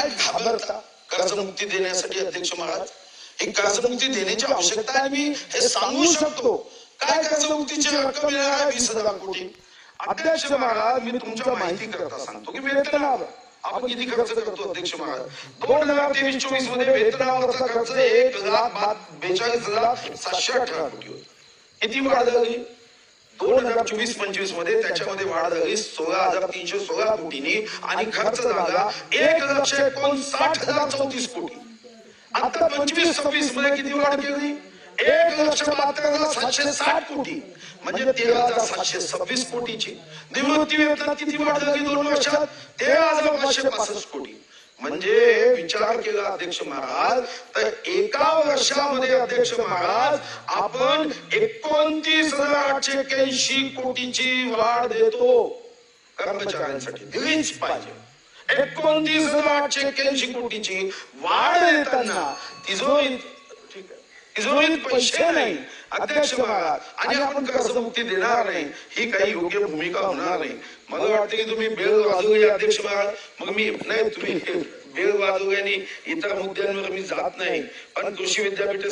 काय घाबरता? कर्जमुक्ती देण्यासाठी अध्यक्ष महाराज हे कर्जमुक्ती देण्याची आवश्यकता आहे मी हे सांगू शकतो. काय कर्जमुक्तीची रक्कम येणार आहे? वीस हजार कोटी. अध्यक्ष महाराज मी तुमच्या माहिती करता सांगतो की वेतनावर आपण किती खर्च करतो अध्यक्ष महाराज? दोन हजार तेवीस चोवीसमध्ये वेतनावरचा खर्च एक लाख बेचाळीस हजार सातशे अठरा कोटी होता किती वाढ झाली दोन हजार चोवीस पंचवीसमध्ये त्याच्यामध्ये वाढ झाली. सोळा हजार तीनशे सोळा कोटीनी आणि खर्च झाला एक लक्ष एकोणसाठ हजार चौतीस कोटी. आता पंचवीस सव्वीसमध्ये किती वाढ केली? एक लक्ष बहात्तर सातशे साठ कोटी. म्हणजे तेरा हजार सातशे सव्वीस कोटीची. निवृत्ती किती वाढ झाली दोन वर्षात? तेरा हजार पाचशे पासष्ट कोटी. म्हणजे विचार केला अध्यक्ष महाराज तर एका वर्षामध्ये अध्यक्ष महाराज आपण एकोणतीस हजार आठशे एक्याऐंशी कोटीची वाढ देतो. कर्मचाऱ्यांसाठी दिलीच पाहिजे. एकोणतीस हजार आठशे एक्याऐंशी कोटीची वाढ देताना तिजो तिजोरीत पैसे नाही। अध्यक्ष महाराज आणि आपण कर्जमुक्ती देणार नाही। ही काही योग्य भूमिका होणार नाही। मला वाटतं की तुम्ही बेल वाजवली अध्यक्ष महाराज मग मी नाही तुम्ही बेल वाजवली आणि इतर मुद्द्यांवर मी जात नाही। पण कृषी विद्यापीठ